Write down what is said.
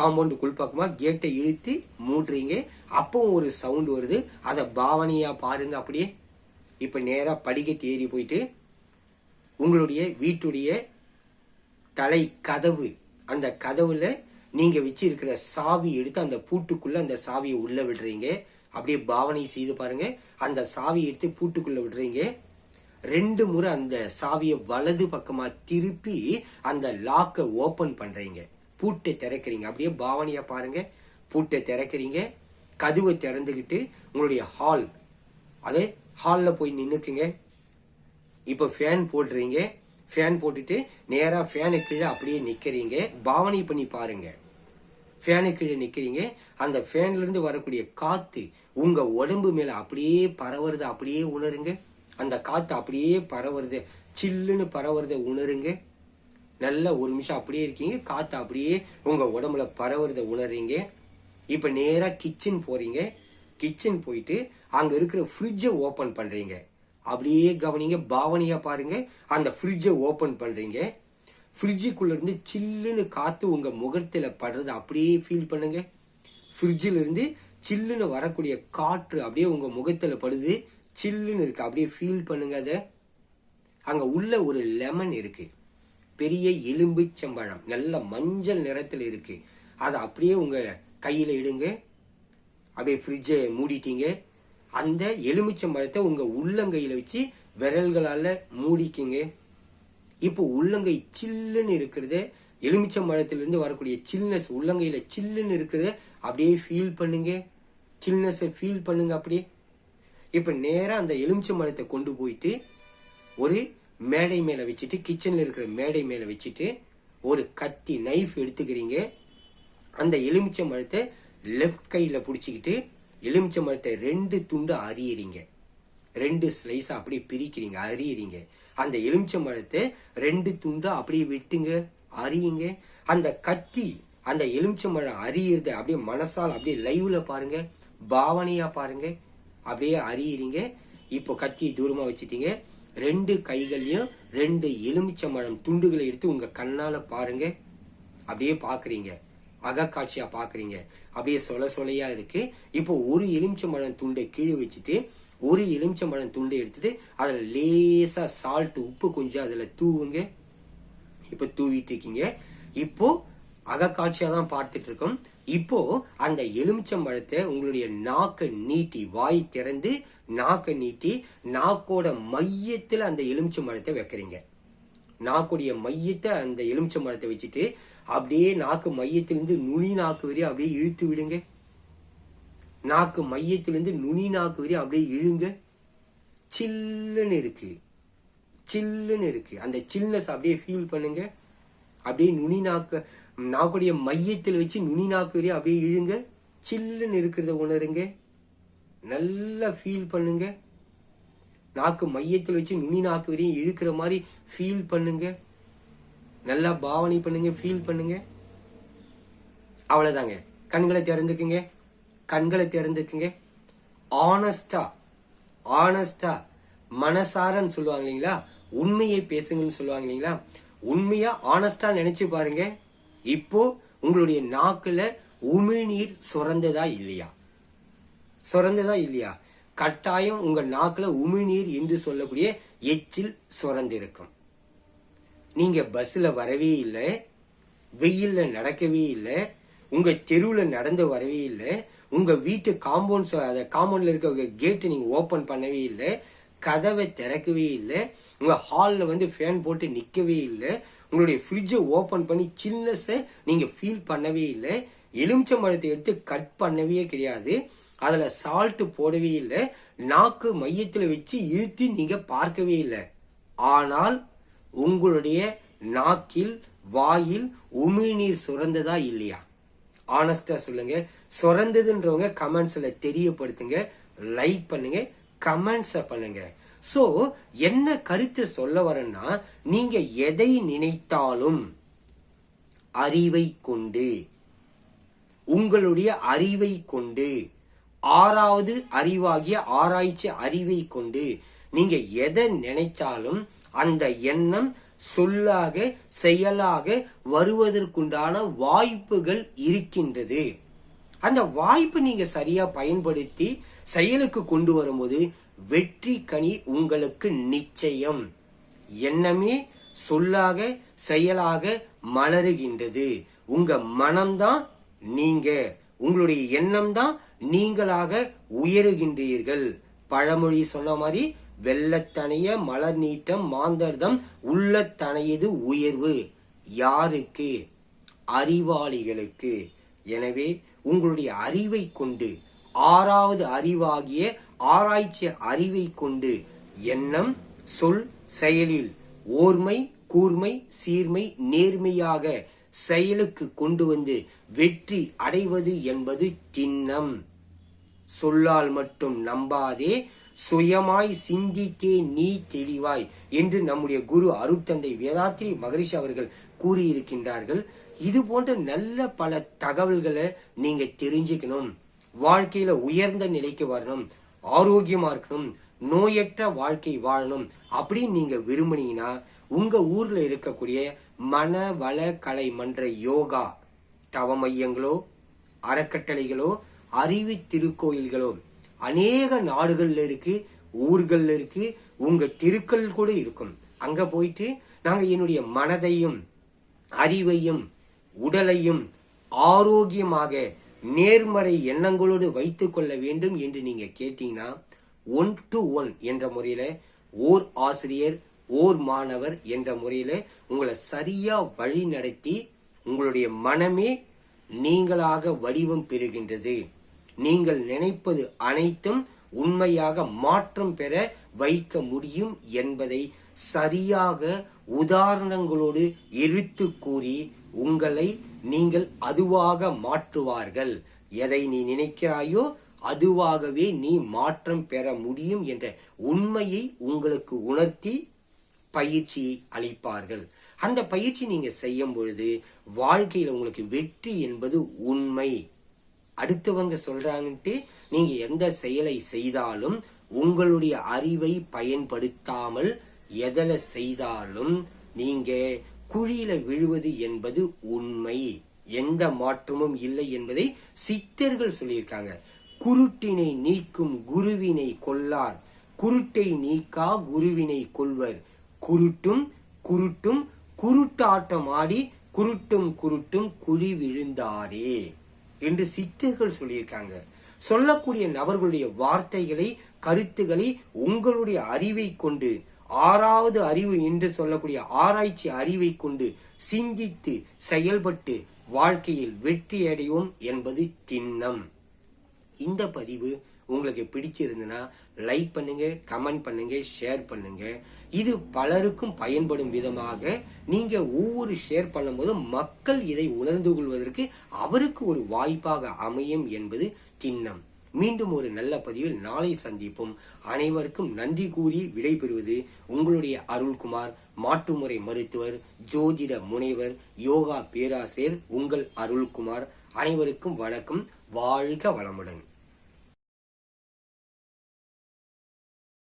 காம்பவுண்டுக்குள் பக்கமா கேட்டை இழுத்து மூடுறீங்க. அப்பவும் ஒரு சவுண்ட் வருது. அதை பாவனையா பாருங்க அப்படியே. இப்ப நேரா படிக்கட்டு ஏறி போயிட்டு உங்களுடைய வீட்டுடைய தலை கதவு. அந்த கதவுல நீங்க வச்சிருக்கிற சாவி எடுத்து அந்த பூட்டுக்குள்ள அந்த சாவியை உள்ள விடுறீங்க. அப்படியே பாவனை செய்து பாருங்க. அந்த சாவியை எடுத்து பூட்டுக்குள்ள விடுறீங்க. ரெண்டு முறை அந்த சாவியை வலது பக்கமா திருப்பி அந்த லாக்கை ஓபன் பண்றீங்க. பூட்டை திறக்கிறீங்க. அப்படியே பாவனையா பாருங்க. பூட்டை திறக்கிறீங்க. கதவை திறந்துக்கிட்டு உங்களுடைய ஹால் அதே ஹாலில் போய் நின்றுக்குங்க இப்போ ஃபேன் போடுறீங்க. ஃபேன் போட்டுட்டு நேராக ஃபேனு கீழே அப்படியே நிற்கிறீங்க பாவனை பண்ணி பாருங்க. ஃபேனு கீழே நிற்கிறீங்க அந்த ஃபேன்லேருந்து வரக்கூடிய காற்று உங்கள் உடம்பு மேலே அப்படியே பரவுறத அப்படியே உணருங்க. அந்த காற்று அப்படியே பரவுறது சில்லுன்னு பரவுறதை உணருங்க. நல்லா ஒரு நிமிஷம் அப்படியே இருக்கீங்க காத்து அப்படியே உங்க உடம்புல பரவுறத உணர்றீங்க. இப்ப நேரா கிச்சன் போறீங்க. கிச்சன் போயிட்டு அங்க இருக்கிற ஃப்ரிட்ஜை ஓபன் பண்றீங்க. அப்படியே கவனிங்க பாவனையா பாருங்க. அந்த ஃப்ரிட்ஜை ஓபன் பண்றீங்க. ஃப்ரிட்ஜுக்குள்ள இருந்து சில்லுன்னு காத்து உங்க முகத்துல படுறத அப்படியே ஃபீல் பண்ணுங்க. ஃப்ரிட்ஜில் இருந்து சில்லுன்னு வரக்கூடிய காற்று அப்படியே உங்க முகத்துல படுது. சில்லுன்னு இருக்கு அப்படியே ஃபீல் பண்ணுங்க அதை. அங்க உள்ள ஒரு லெமன் இருக்கு. பெரிய எலும்பு செம்பழம். நல்ல மஞ்சள் நிறத்தில் இருக்கு. அதை அப்படியே உங்க கையில இடுங்க. அப்படியே ஃப்ரிட்ஜை மூடிட்டீங்க. அந்த எலுமிச்சம்பழத்தை உங்க உள்ளங்கையில வச்சு விரல்களால மூடிக்கிங்க. இப்போ உள்ளங்கை சில்லுன்னு இருக்கிறது எலுமிச்சம்பழத்திலிருந்து வரக்கூடிய சில்னஸ் உள்ளங்கையில சில்லுன்னு இருக்கிறத அப்படியே ஃபீல் பண்ணுங்க. சில்னஸை ஃபீல் பண்ணுங்க அப்படியே. இப்ப நேரா அந்த எலுமிச்சம்பழத்தை கொண்டு போயிட்டு ஒரு மேடை மேலே வச்சுட்டு கிச்சனில் இருக்கிற மேடை மேலே வச்சுட்டு ஒரு கத்தி நைஃப் எடுத்துக்கிறீங்க. அந்த எலுமிச்சை மரத்தை லெஃப்ட் கையில் பிடிச்சிக்கிட்டு எலுமிச்சை மரத்தை ரெண்டு துண்டு அறியறீங்க ரெண்டு ஸ்லைஸாக அப்படியே பிரிக்கிறீங்க அறியறீங்க அந்த எலுமிச்சை மரத்தை ரெண்டு துண்டு அப்படியே வெட்டுங்க அரியுங்க. அந்த கத்தி அந்த எலுமிச்சை மரம் அறியறத அப்படியே மனசால் அப்படியே லைவ்ல பாருங்க பாவனையா பாருங்க. அப்படியே அறியறீங்க இப்போ கத்தியை தூரமா வச்சுட்டீங்க. ரெண்டு கைகள்லையும் ரெண்டு எலுமிச்சம்பழம் துண்டுகளை எடுத்து உங்க கண்ணால பாருங்க. அப்படியே பாக்குறீங்க. அகக்காட்சியா பாக்குறீங்க. அப்படியே சொல சொலையா இருக்கு. இப்போ ஒரு எலுமிச்சம்பழம் துண்டை கீழே வச்சுட்டு ஒரு எலுமிச்சம்பழம் துண்டை எடுத்துட்டு அதுல லேசா சால்ட் உப்பு கொஞ்சம் அதுல தூவுங்க. இப்ப தூவிட்டு இருக்கீங்க. இப்போ அகக்காட்சியா தான் பார்த்துட்டு இருக்கோம். இப்போ அந்த எலுமிச்சம்பழத்தை உங்களுடைய நாக்கை நீட்டி வாய் திறந்து நாக்கை நீட்டி நாக்கோட மையத்தில் அந்த எலுமிச்சை மரத்தை வைக்கிறீங்க. நாக்குடைய மையத்தை அந்த எலுமிச்சம்பழத்தை வச்சுட்டு அப்படியே நாக்கு மையத்திலிருந்து நுனி நாக்கு வரையும் அப்படியே இழுத்து விடுங்க. நாக்கு மையத்திலிருந்து நுனி நாக்கு வரையும் அப்படியே இழுங்க. சில்லுன்னு இருக்கு. சில்லுன்னு இருக்கு. அந்த சில்னஸ் அப்படியே ஃபீல் பண்ணுங்க. அப்படியே நுனி நாக்கு நாக்குடைய மையத்தில் வச்சு நுனி நாக்கு வரையும் அப்படியே இழுங்க. சில்லுன்னு இருக்கிறத உணருங்க. நல்லா ஃபீல் பண்ணுங்க. நாக்கு மையத்தில் வச்சு நுனி நாக்கு வரையும் இழுக்கிற மாதிரி ஃபீல் பண்ணுங்க. நல்லா பாவனை பண்ணுங்க ஃபீல் பண்ணுங்க. அவ்வளவுதாங்க. கண்களை திறந்துக்குங்க. கண்களை திறந்துக்குங்க. ஆனஸ்டா ஆனஸ்டா மனசாரன்னு சொல்லுவாங்க இல்லைங்களா? உண்மையை பேசுங்கன்னு சொல்லுவாங்க இல்லைங்களா? உண்மையா ஆனஸ்டா நினைச்சு பாருங்க. இப்போ உங்களுடைய நாக்குல உமிழ்நீர் சுரந்ததா இல்லையா? சுரந்ததா இல்லையா? கட்டாயம் உங்க நாக்குல உமிழ்நீர் என்று சொல்லக்கூடிய எச்சில் சுரந்திருக்கும். நீங்க பஸ்ல வரவே இல்லை வெயில்ல நடக்கவே இல்லை உங்க தெருவுல நடந்து வரவே இல்லை உங்க வீட்டு காம்பவுண்ட் அந்த காம்பவுண்ட்ல இருக்க கேட்டை நீங்க ஓபன் பண்ணவே இல்லை கதவை திறக்கவே இல்லை உங்க ஹாலில் வந்து ஃபேன் போட்டு நிற்கவே இல்லை உங்களுடைய ஃப்ரிட்ஜை ஓப்பன் பண்ணி சில்னஸை நீங்க ஃபீல் பண்ணவே இல்லை எலுமிச்சம்பழத்தை எடுத்து கட் பண்ணவே கிடையாது. அதில் சால்ட்டு போடவே இல்லை. நாக்கு மையத்தில் வச்சு இழுத்து நீங்கள் பார்க்கவே இல்லை. ஆனால் உங்களுடைய நாக்கில் வாயில் உமிழ்நீர் சுரந்ததா இல்லையா? ஆனஸ்டா சொல்லுங்க. சுரந்ததுன்றவங்க கமெண்ட்ஸ்ல தெரியப்படுத்துங்க. லைக் பண்ணுங்க. கமெண்ட்ஸை பண்ணுங்க. சோ என்ன கருத்து சொல்ல வரேன்னா நீங்க எதை நினைத்தாலும் அறிவை கொண்டு உங்களுடைய அறிவை கொண்டு ஆறாவது அறிவாகிய ஆராய்ச்சி அறிவை கொண்டு நீங்க எதை நினைச்சாலும் அந்த எண்ணம் சொல்லாக செயலாக வருவதற்குண்டான வாய்ப்புகள் இருக்கின்றது. அந்த வாய்ப்பு நீங்க சரியா பயன்படுத்தி செயலுக்கு கொண்டு வரும்போது வெற்றி கனி உங்களுக்கு நிச்சயம். எண்ணமே சொல்லாக செயலாக மலருகின்றது. உங்க மனம்தான் நீங்க. உங்களுடைய எண்ணம் தான் நீங்களாக உயருகின்றீர்கள். பழமொழி சொன்ன மாதிரி வெள்ளத்தனைய மலர் நீட்டம் மாந்தர்தம் உள்ளத்தனையது உயர்வு. யாருக்கு? அறிவாளிகளுக்கு. எனவே உங்களுடைய அறிவை கொண்டு ஆறாவது அறிவாகிய ஆராய்ச்சி அறிவை கொண்டு எண்ணம் சொல் செயலில் ஓர்மை கூர்மை சீர்மை நேர்மையாக செயலுக்கு கொண்டு வந்து வெற்றி அடைவது என்பது திண்ணம் சொல்லால் மட்டும் நம்பாதே சுயமாய் சிந்தித்தே நீ தெளிவாய் என்று நம்முடைய குரு அருட்தந்தை வேதாத்திரி மகரிஷி அவர்கள் கூறியிருக்கின்றார்கள். இது போன்ற நல்ல பல தகவல்களை நீங்க தெரிஞ்சுக்கணும் வாழ்க்கையில உயர்ந்த நிலைக்கு வரணும் ஆரோக்கியமா இருக்கணும் நோயற்ற வாழ்க்கை வாழணும் அப்படின்னு நீங்க விரும்புனீங்கன்னா உங்க ஊர்ல இருக்கக்கூடிய மன வள கலை மன்ற யோகா தவ மையங்களோ அறக்கட்டளைகளோ அறிவு திருக்கோயில்களோ அநேக நாடுகள்ல இருக்கு ஊர்கள்ல இருக்கு உங்க திருக்கள் கூட இருக்கும். அங்க போயிட்டு நாங்க என்னுடைய மனதையும் அறிவையும் உடலையும் ஆரோக்கியமாக நேர்மறை எண்ணங்களோடு வைத்துக் கொள்ள வேண்டும் என்று நீங்க கேட்டீங்கன்னா ஒன் டு ஒன் என்ற முறையில ஓர் ஆசிரியர் ஓர் மாணவர் என்ற முறையில உங்களை சரியா வழி நடத்தி உங்களுடைய மனமே நீங்களாக வடிவம் பெறுகின்றது. நீங்கள் நினைப்பது அனைத்தும் உண்மையாக மாற்றம் பெற வைக்க முடியும் என்பதை சரியாக உதாரணங்களோடு எடுத்து கூறி உங்களை நீங்கள் அதுவாக மாற்றுவார்கள். எதை நீ நினைக்கிறாயோ அதுவாகவே நீ மாற்றம் பெற முடியும் என்ற உண்மையை உங்களுக்கு உணர்த்தி பயிற்சி அளிப்பார்கள். அந்த பயிற்சி நீங்க செய்யும் பொழுது வாழ்க்கையில உங்களுக்கு வெற்றி என்பது உண்மை. அடுத்தவங்க சொல்றாங்கன்ட்டு நீங்க எந்த செயலை செய்தாலும் உங்களுடைய அறிவை பயன்படுத்தாமல் எதல செய்தாலும் நீங்க குழியில விழுவது என்பது உண்மை. எந்த மாற்றமும் இல்லை என்பதை சித்தர்கள் சொல்லியிருக்காங்க. குருட்டினை நீக்கும் குருவினை கொள்ளார் குருட்டை நீக்கா குருவினை கொள்வர் குருட்டும் குருட்டும் குருட்டாட்டம் ஆடி குருட்டும் குருட்டும் குழி விழுந்தாரே என்று சித்தர்கள் சொல்லியிருக்காங்க. சொல்லக்கூடிய நபர்களுடைய வார்த்தைகளை கருத்துக்களை உங்களுடைய அறிவை கொண்டு ஆறாவது அறிவு என்று சொல்லக்கூடிய ஆராய்ச்சி அறிவை கொண்டு சிந்தித்து செயல்பட்டு வாழ்க்கையில் வெற்றி அடைவோம் என்பது திண்ணம். இந்த பதிவு உங்களுக்கு பிடிச்சிருந்ததுன்னா லைக் பண்ணுங்க கமெண்ட் பண்ணுங்க ஷேர் பண்ணுங்க. இது பலருக்கும் பயன்படும் விதமாக நீங்க ஒவ்வொரு ஷேர் பண்ணும்போது மக்கள் இதை உணர்ந்து கொள்வதற்கு அவருக்கு ஒரு வாய்ப்பாக அமையும் என்பது திண்ணம். மீண்டும் ஒரு நல்ல பதிவில் நாளை சந்திப்போம். அனைவருக்கும் நன்றி கூறி விடைபெறுவது உங்களுடைய அருள்குமார் மாட்டுமுறை மருத்துவர் ஜோதிட முனைவர் யோகா பேராசிரியர் உங்கள் அருள்குமார். அனைவருக்கும் வணக்கம். வாழ்க வளமுடன்.